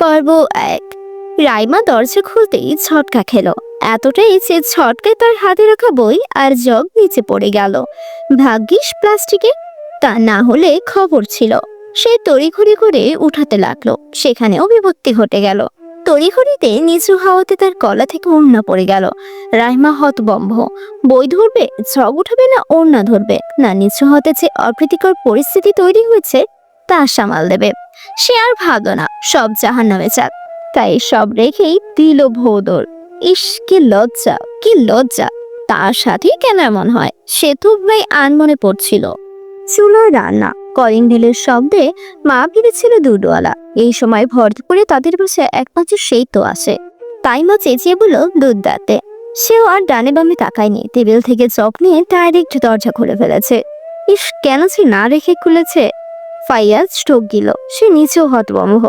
পর্ব এক। রাইমা দরজা খুলতেই ঝটকা খেলো। এতটাই যে ঝটকায় তার হাতে রাখা বই আর জগ নিচে পড়ে গেল। ভাগ্যিস প্লাস্টিকে তা না হলে খবর ছিল। সে তড়িঘড়ি করে উঠাতে লাগল। সেখানেও বিপত্তি ঘটে গেল। তড়িঘড়িতে নিচু হাওয়াতে তার গলা থেকে ওড়না পড়ে গেল। রাইমা হতবম্ব। বই ধরবে, জগ উঠাবে না ওড়না ধরবে? না নিচু হতে যে অপ্রীতিকর পরিস্থিতি তৈরি হয়েছে, তা সামাল দেবে। সে আর ভাবলো না, সব জাহান নামে যাক তাই সব রেখেই দিল ভৌদর। ইস, কি লজ্জা কি লজ্জা। তার সাথে কেন এমন হয়? সে তো ভাই আনমনে পড়ছিল। চুলোয় রান্না, কলিং ঢেলের শব্দে মা ভেবেছিল দুধওয়ালা। এই সময় ভর করে তাদের বসে একমাত্র সেই তো আসে তাই মা চেঁচিয়ে বলল, দুধ দাঁতে। সেও আর ডানে বামে তাকায়নি। টেবিল থেকে চক নিয়ে ডাইরেক্ট দরজা খুলে ফেলেছে। ইস, কেন সে না রেখে খুলেছে? ফাইয়াজ স্টোক গিল সে নিচেও হতবম্ব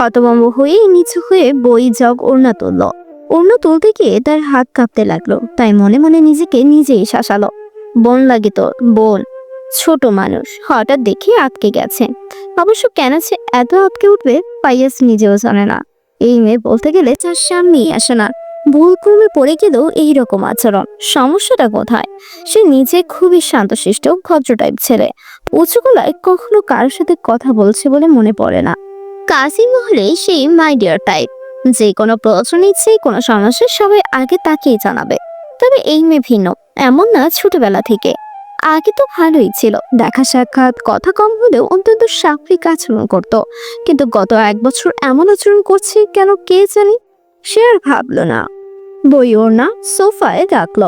হতবম্ব হয়ে নিচু হয়ে বই, জগ, ওড়না তুলল। ওড়না তুলতে গিয়ে তার হাত কাঁপতে লাগল। তাই মনে মনে নিজেকে নিজেই শাসালো। বোন লাগে তোর, বোন। ছোট মানুষ, হঠাৎ দেখে আটকে গেছে। অবশ্য কেন সে এত আটকে উঠবে, ফাইয়াজ নিজেও জানে না। এই মেয়ে বলতে গেলে তার সামনেই আসে না। ভুল ক্রমে পড়ে গেলেও এইরকম আচরণ। সমস্যাটা কোথায়? সে নিজে খুবই শান্তশিষ্ট ভদ্র টাইপ ছেলে। উঁচু গলায় কখনো কারোর সাথে কথা বলছে বলে মনে পড়ে না। কাজী মহলে সেই মাই ডিয়ার টাইপ। যে কোনো প্রশ্ন নিচ্ছে কোনো সমস্যা, সবাই আগে তাকেই জানাবে। তবে এই মেয়ে ভিন্ন, এমন না ছোটবেলা থেকে। আগে তো ভালোই ছিল। দেখা সাক্ষাৎ, কথা কম হলেও অন্তত সাফরিক আচরণ করত। কিন্তু গত এক বছর এমন আচরণ করছে কেন কে জানি? সে আর ভাবলো না। বই ওর না সোফায় রাখল।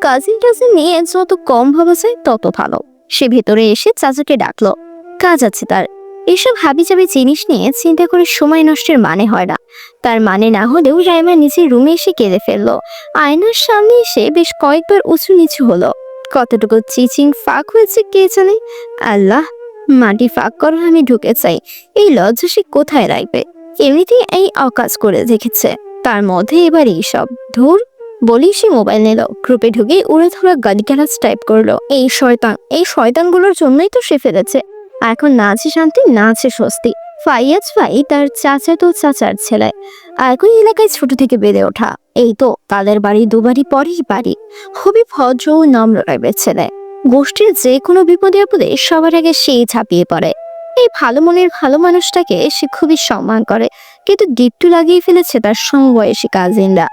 কাজিন টাজিন নিয়ে যত কম ভাবা যায় তত ভালো। সে ভেতরে এসে চাচাকে ডাকলো। কাজ আছে তার। এসব হাবি যাবি জিনিস নিয়ে চিন্তা করে সময় নষ্টের মানে হয় না। তার মানে না হলেও রাইমা নিজের রুমে এসে কেঁদে ফেলল। আয়নার সামনে এসে বেশ কয়েকবার উঁচু নিচু হলো। কতটুকু চিচিং ফাঁক হয়েছে কে জানে? আল্লাহ, মাটি ফাঁক করো, আমি ঢুকে চাই এই লজ্জা সে কোথায় রাখবে? এমনিতেই এই অকাজ করে দেখেছে তার মধ্যে এবার এইসব। ধুর বলি সে মোবাইল নিল। গ্রুপে ঢুকে উড়ে ধরা গালিগালাজ টাইপ করল। এই শয়তান, এই শয়তানগুলোর জন্যই তো সে ফেলেছে। এখন না আছে শান্তি, না আছে স্বস্তি। ফাইয়াজ ভাই তার চাচা তো চাচার ছেলে। একই এলাকায় ছোট থেকে বেড়ে ওঠা। এই তো, তাদের বাড়ি দুবারই পরেই বাড়ি। খুবই ভদ্র ও নম্র টাইপের ছেলে। গোষ্ঠীর যে কোনো বিপদে আপদে সবার আগে সেই ঝাঁপিয়ে পড়ে। এই ভালো মনের ভালো মানুষটাকে সে খুবই সম্মান করে। কিন্তু গিট্টু লাগিয়ে ফেলেছে তার সমবয়সী কাজিনরা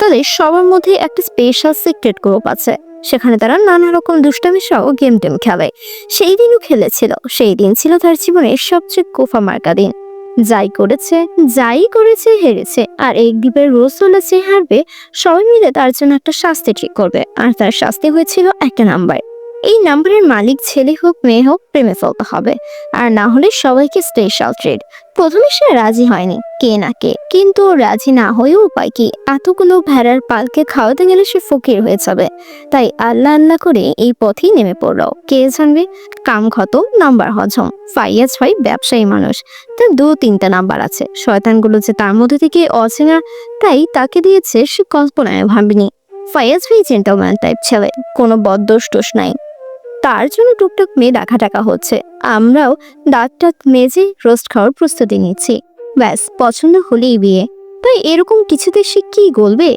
তাদের সবার মধ্যে একটা স্পেশাল সিক্রেট গ্রুপ আছে। সেখানে তারা নানা রকম দুষ্টামি সহ গেম টেম খেলে। সেই দিনও খেলেছিল। সেই দিন ছিল তার জীবনের সবচেয়ে কোফা মার্কা দিন। যাই করেছে যাই করেছে, হেরেছে। আর এই দ্বীপের রোজ চলেছে হারবে সবাই মিলে তার জন্য একটা শাস্তি ঠিক করবে। আর তার শাস্তি হয়েছিল একটা নাম্বার এই নাম্বারের মালিক ছেলে হোক, মেয়ে হোক, প্রেমে ফেলতে হবে। আর না হলে সবাইকে স্পেশাল ট্রিট প্রথমে সে রাজি হয়নি, কে না কে। কিন্তু রাজি না হয়েও উপায় কি? এতগুলো ভেড়ার পালকে খাওয়াতে গেলে সে ফকির হয়ে যাবে। তাই আল্লাহ আল্লাহ করে এই পথেই নেমে পড়ল। কে জানবে? কাম ক্ষত নাম্বার হজম। ফাইয়াজ ভাই ব্যবসায়ী মানুষ। তার দু তিনটা নাম্বার আছে। শয়তানগুলো যে তার মধ্যে থেকে অচেনা, তাই তাকে দিয়েছে সে কল্পনায় ভাবিনি। ফাইয়াজ ভাই জেন্টলম্যান টাইপ ছেলে। কোনো বদদোষ টোষ নাই। তার জন্য টুকটাক মেয়ে ডাকা টাকা হচ্ছে। আমরাও দাঁত টাত মেজে রোস্ট খাওয়ার প্রস্তুতি নিচ্ছি। ব্যাস, পছন্দ হলেই বিয়ে। তাই এরকম কিছুতে সে কি গলবে?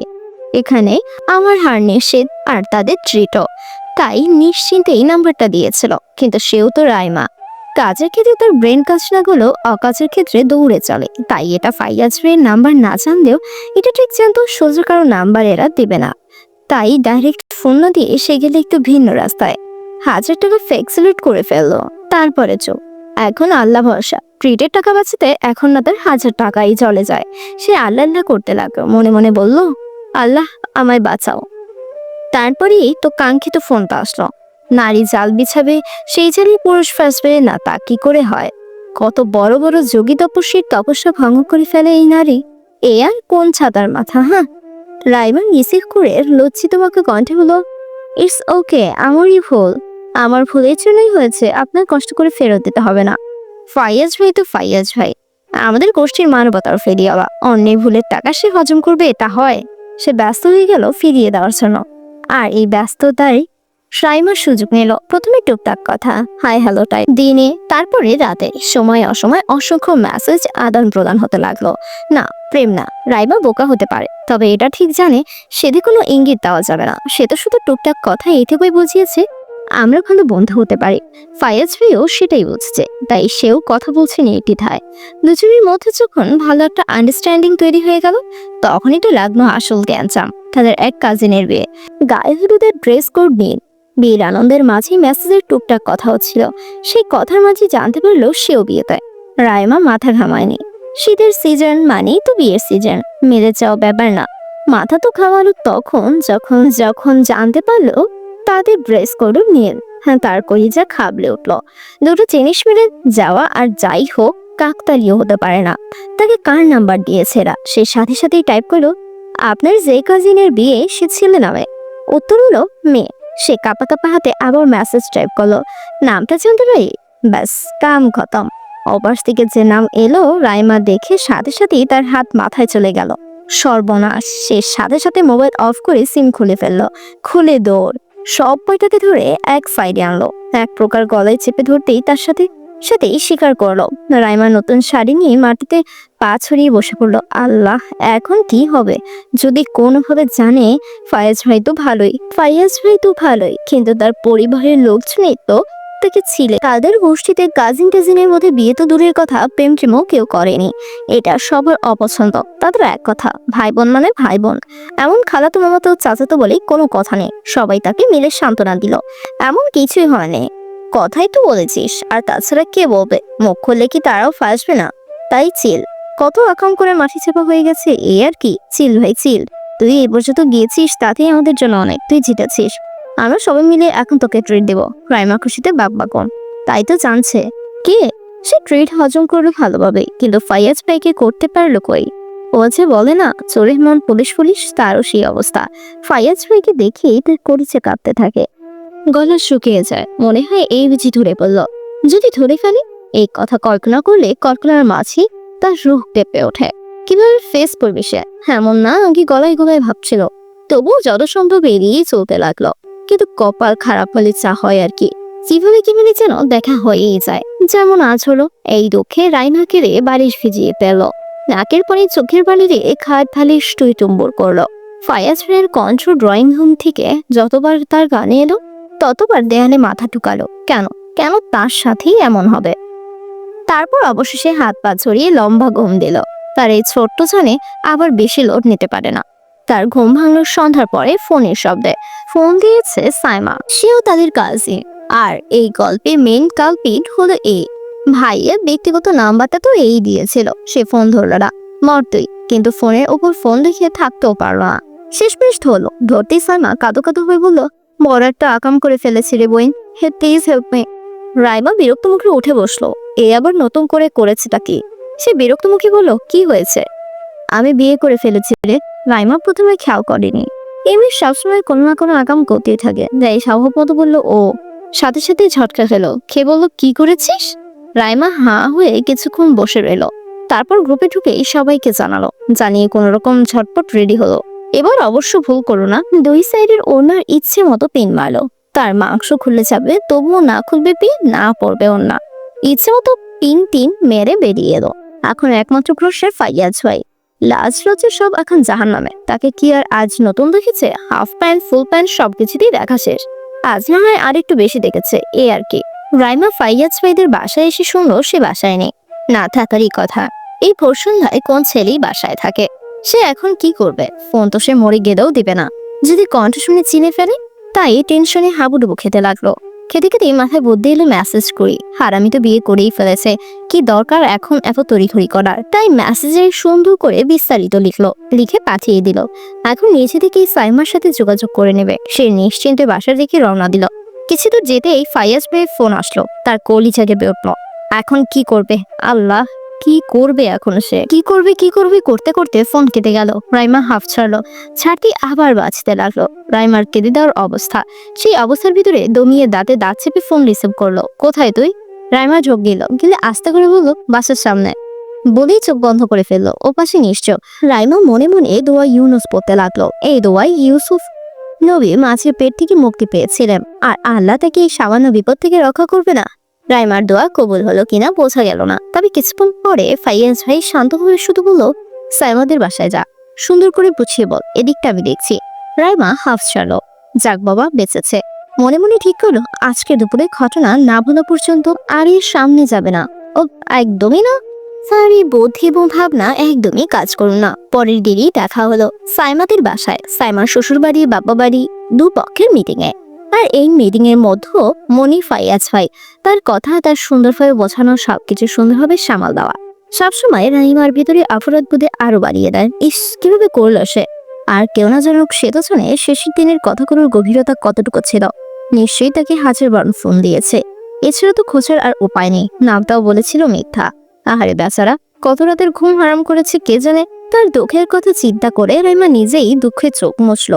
এখানে আমার হার নিষেধ আর তাদের ট্রিটও তাই নিশ্চিন্তে এই নাম্বারটা দিয়েছিল, কিন্তু সেও তো রায়মা কাজের ক্ষেত্রে তার ব্রেন কাজ না গেলেও অকাজের ক্ষেত্রে দৌড়ে চলে। তাই এটা ফাইয়াজ ভাইয়ের নাম্বার না জানলেও এটা ঠিক জানতো সোজা কারও নাম্বার এরা দেবে না। তাই ডাইরেক্ট ফোন দিয়ে সে গেলে একটু ভিন্ন রাস্তায়। হাজার টাকা ফেক্সিলেট করে ফেলল। তারপরে চোখ এখন আল্লাহ ভরসা। ট্রিটের টাকা বাঁচাতে এখন না তার হাজার টাকাই চলে যায়। সে আল্লাহ আল্লাহ করতে লাগল। মনে মনে বলল, আল্লাহ, আমায় বাঁচাও। তারপরেই তো কাঙ্ক্ষিত ফোনটা আসলো। নারী জাল বিছাবে, সেই জালে পুরুষ ফাঁসবে, না তা কি করে হয়? কত বড় বড় যোগী তপস্বীর তপস্যা ভঙ্গ করে ফেলে এই নারী। এ আর কোন ছাতার মাথা হ্যাঁ রাইমান রিসিভ করে লজ্জিত মাকে কণ্ঠে হলো ইটস ওকে আমারই ভুল। আমার ভুলের জন্যই হয়েছে আপনার কষ্ট করে ফেরত দিতে হবে না। ফাইয়াজ ভাই তো ফাইয়াজ ভাই। আমাদের গোষ্ঠীর মানবতার ফেরিয়াওয়া অন্যের ভুলের টাকা সে হজম করবে এটা হয়। সে ব্যস্ত হয়ে গেল ফিরিয়ে দেওয়ার জন্য। আর এই ব্যস্ততায় সাইমার সুযোগ নিল। প্রথমে টুকটাক কথা, হাই হ্যালো টাইপ। দিনে, তারপরে রাতে। সময় অসময় অসংখ্য মেসেজ আদান প্রদান হতে লাগল। না, প্রেম না, রাইমা বোকা হতে পারে। তবে এটা ঠিক জানে, সেদিকে কোনো ইঙ্গিত দেওয়া যাবে না। সে তো শুধু টুকটাক কথা এই এইটুকুই বুঝিয়েছে। আমরা ভালো বন্ধু হতে পারি। ফায়াজ ভাইও সেটাই বুঝছে, তাই সেও কথা বলছে নির্দ্বিধায় দুজনের মধ্যে যখন ভালো একটা আন্ডারস্ট্যান্ডিং তৈরি হয়ে গেল, তখনই তো লাগল আসল গ্যাঞ্জাম তাদের এক কাজিনের বিয়ে। গায়ে হলুদের ড্রেস কোড নীল, বিয়ের আনন্দের মাঝেই মেসেজের টুকটাক কথা হচ্ছিল সেই কথার মাঝে জানতে পারল সেও বিয়েতে। রায়মা মাথা ঘামায়নি। শীতের সিজন মানেই তো বিয়ের সিজন মেরে যাওয়া ব্যাপার না। মাথা তো ঘামালো তখন, যখন যখন জানতে পারল তাদের ড্রেস কোডও নীল হ্যাঁ তার কলিজা খাবলে উঠল। দুটো জিনিস মিলে যাওয়া আর যাই হোক কাকতালিও হতে পারে না। তাকে কার নাম্বার দিয়েছে এরা? সে সাথে সাথেই টাইপ করল, আপনার যে কাজিনের বিয়ে সে ছেলে নামে। উত্তর হলো, মেয়ে। সে কাপা কাপা হাতে আবার মেসেজ টাইপ করল, নামটা জানতে পারি? ব্যাস, কাম খতম। অপাশ থেকে যে নাম এলো, রাইমা দেখে সাথে সাথেই তার হাত মাথায় চলে গেল। সর্বনাশ, সে সাথে সাথে মোবাইল অফ করে সিম খুলে ফেলল। খুলে দৌড়। সব বইটাকে ধরে এক সাইডে আনলো। এক প্রকার গলায় চেপে ধরতেই তার সাথে সাথেই স্বীকার করল। রাইমা নতুন শাড়ি নিয়ে মাটিতে পা ছড়িয়ে বসে পড়ল। আল্লাহ, এখন কি হবে? যদি কোনোভাবে জানে, ফায়াজ ভাই তো ভালোই। ফায়াজ ভাই তো ভালোই। কিন্তু তার পরিবারের লোকজনই তো তাকে ছিলে। তাদের গোষ্ঠীতে কাজিন টাজিনের মধ্যে বিয়ে তো দূরের কথা, প্রেম প্রেমও কেউ করেনি। এটা সবার অপছন্দ। তাদের এক কথা ভাই বোন মানে ভাই বোন এমন খালাতো মামাতো চাচাতো বলে কোনো কথা নেই। সবাই তাকে মিলে সান্ত্বনা দিল। এমন কিছুই হয়নি কথাই তো বলেছিস, আর তাছাড়া কে বলবে? মুখ খুললে কি তারাও ফাঁসবে না? তাই চিল। কত আকাম করে মাটি চাপা হয়ে গেছে, এই আর কি? চিল ভাই, চিল। তুই এ পর্যন্ত গিয়েছিস? তাতেই আমাদের জন্য অনেক। তুই জিতেছিস। আমরা সবাই মিলে এখন তোকে ট্রিট দেবো। রাইমা খুশিতে বাপ বাকন তাই তো জানছে। কে? সে ট্রিট হজম করল ভালোভাবে, কিন্তু ফাইয়াজ ভাইকে করতে পারল কই? ও যে বলে না, চোরের মন পুলিশ পুলিশ, তারও সেই অবস্থা। ফাইয়াজ ভাইকে দেখেই তার করেছে কাঁপতে থাকে। গলা শুকিয়ে যায়। মনে হয় এই বুঝি ধরে পড়ল। যদি ধরে ফেলে, এই কথা কল্পনা করলে কল্পনার মাঝে তার রুহ কেঁপে ওঠে। কীভাবে ফেস করবে সে এমন না, আগে গলায় গলায় ভাবছিল। তবুও যত সম্ভব এড়িয়ে চলতে লাগল। কিন্তু কপাল খারাপ হলে চা হয় আর কি। কীভাবে কীভাবে যেন দেখা হয়েই যায়। যেমন আজ হলো, এই দুঃখে রাইনাকে রে বালিশ ভিজিয়ে পেল। নাকের পরে চোখের বালিরে খাট ফালিশ টুই টুম্বর করল। ফায়াজ ভাইয়ের কণ্ঠ ড্রয়িং রুম থেকে যতবার তার গানে এলো, ততবার দেয়ালে মাথা ঠুকালো কেন? কেন তার সাথেই এমন হবে? তারপর অবশেষে হাত পা ছড়িয়ে লম্বা ঘুম দিল। তার এই ছোট্ট জানে আবার বেশি লোড নিতে পারে না। তার ঘুম ভাঙলো সন্ধ্যার পরে ফোনের শব্দে। ফোন দিয়েছে সাইমা। সেও তাদের কাজে আর এই গল্পে মেন কালপিট হলো এ। ভাইয়ের ব্যক্তিগত নাম্বারটা তো এই দিয়েছিল। সে ফোন ধরল না। মর্তই। কিন্তু ফোনের ওপর ফোন দেখিয়ে থাকতেও পারল না। শেষ শেষমেশ হলো ধরতেই সাইমা কাদো কাদো হয়ে বলল বড় একটা আকাম করে ফেলেছি রে বইন হে প্লিজ হেল্প মি রাইমা বিরক্ত মুখে উঠে বসল। এ আবার নতুন করে করেছে করেছেটা কি? সে বিরক্ত মুখে বলল, কি হয়েছে? আমি বিয়ে করে ফেলেছি রে। রাইমা প্রথমে খেয়াল করেনি। এমনি সবসময় কোনো না কোনো আগাম করতেই থাকে। তাই স্বভাবমতো বলল, ও, সাথে সাথে ঝটকা খেলো। খেয়ে বলল, কি করেছিস? রাইমা হাঁ হয়ে কিছুক্ষণ বসে রইল। তারপর গ্রুপে ঢুকে সবাইকে জানালো, জানিয়ে কোনো রকম ঝটপট রেডি হলো। এবার অবশ্য ভুল করো না, দুই সাইডের ওনার ইচ্ছে মতো পিন মারলো। তার মাংস খুলে যাবে, তবুও না খুলবে পিন, না পড়বে ওনা ইচ্ছে মতো পিন টিন মেরে বেরিয়ে এলো। এখন একমাত্র ক্রোশের ফাইয়াজ ভাই। লাজ লজ্জা সব এখন জাহান নামে তাকে কি আর আজ নতুন দেখেছে? হাফ প্যান্ট, ফুল প্যান্ট, সবকিছুতেই দেখা শেষ। আজ না হয় আর একটু বেশি দেখেছে, এ আর কি। রাইমা ফাইয়াজ ভাইদের বাসায় এসে শুনলো সে বাসায় নেই। না থাকারই কথা। এই ভোর সন্ধ্যায় কোন ছেলেই বাসায় থাকে? সে এখন কি করবে? ফোন তো সে মরে গেলেও দিবে না। যদি কণ্ঠ শুনে চিনে ফেলে, তাই টেনশনে হাবুডুবু খেতে লাগল। খেতে খেতে মাথায় বুদ্ধি এলো মেসেজ করি। আর আমি তো বিয়ে করেই ফেলেছে। কি দরকার এখন এত তড়িঘড়ি করার? তাই মেসেজে সুন্দর করে বিস্তারিত লিখলো। লিখে পাঠিয়ে দিল। এখন নিজে থেকেই সাইমার সাথে যোগাযোগ করে নেবে। সে নিশ্চিন্তে বাসার দিকে রওনা দিল। কিছু দূর যেতেই ফায়াজ ভাইয়ের ফোন আসলো। তার কলি জাগে উঠল। এখন কি করবে? আল্লাহ! কি করবে এখন সে? কি করবে কি করবে? করতে করতে ফোন কেটে গেল। রাইমা হাফ ছাড়লো। ছাড়টি আবার বাজতে লাগল। রাইমার কেঁদে দেওয়ার অবস্থা। সেই অবস্থার ভিতরে দমিয়ে দাঁতে দাঁত চেপে ফোন রিসিভ করল। কোথায় তুই? রাইমা যোগ দিল। কিন্তু আস্তে করে বলল, বাসের সামনে। বলেই চোখ বন্ধ করে ফেলল। ও পাশে নিশ্চয়। রাইমা মনে মনে দোয়া ইউনুস পড়তে লাগল। এই দোয়াই ইউসুফ নবী মাছের পেট থেকে মুক্তি পেয়েছিলেন। আর আল্লাহ তাকে এই সামান্য বিপদ থেকে রক্ষা করবে না? রাইমার দোয়া কবুল হলো কিনা বোঝা গেল না। তবে কিছুক্ষণ পরে ফাইয়াজ ভাই শান্তভাবে শুধু বলল, সাইমাদের বাসায় যা। সুন্দর করে বুঝিয়ে বল, এদিকটা আমি দেখছি। রাইমা হাফ ছাড়লো। যাক বাবা, বেঁচেছে। মনে মনে ঠিক করল, আজকে দুপুরে ঘটনা না ভোলা পর্যন্ত আর সামনে যাবে না। ও, একদমই না? স্যার, এই বুদ্ধি এবং ভাবনা একদমই কাজ করল না। পরের দিনই দেখা হলো সাইমাদের বাসায়। সাইমার শ্বশুর বাড়ি বাবা বাড়ি দুপক্ষের মিটিং এ আর এই মিটিং এর মধ্যেও মনি ফাইয়াজ ভাই তার কথা, তার সুন্দরভাবে বোঝানো সবকিছু সুন্দরভাবে সামাল দেওয়া। সবসময় রাহিমার ভিতরে অপরাধ বোধে আরও বাড়িয়ে দেয়। ইস, কীভাবে করল সে? আর কেউ না জানুক, সে তো জানে শেষের দিনের কথাগুলোর গভীরতা কতটুকু ছিল। নিশ্চয়ই তাকে হাজার বার ফোন দিয়েছে। এছাড়া তো খোঁজার আর উপায় নেই। নামটাও বলেছিল মিথ্যা। আহারে বেচারা, কত রাতের ঘুম হারাম করেছে কে জানে? তার দুঃখের কথা চিন্তা করে রাইমা নিজেই দুঃখে চোখ মুছল।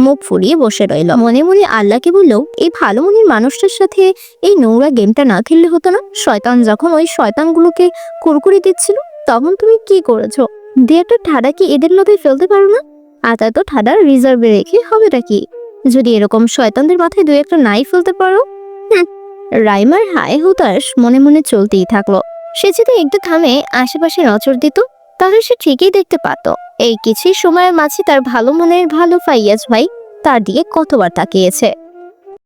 মুখ ফুরিয়ে বসে রইল। মনে মনে আল্লাহকে বলল, এই ভালো মনের মানুষটার সাথে এই নোংরা গেমটা না খেললে হতো না? শয়তান যখন ওই শয়তানগুলোকে কুরকুরি দিচ্ছিল, তখন তুমি কি করেছ? দে একটা ঠাডা কি এদের লোভে ফেলতে পারো না? আর তা ঠাডা রিজার্ভে রেখে হবেটা কি? যদি এরকম শয়তানদের মাথায় দুই একটা নাই ফেলতে পারো। রাইমার হায় হুতাশ মনে মনে চলতেই থাকল। সে যদি একটু থামে, আশেপাশে নজর দিত তাহলে সে ঠিকই দেখতে পাত। এই কিছু সময়ের মাঝে তার ভালো মনের ভালো ফাইয়াজ ভাই তার দিকে কতবার তাকিয়েছে।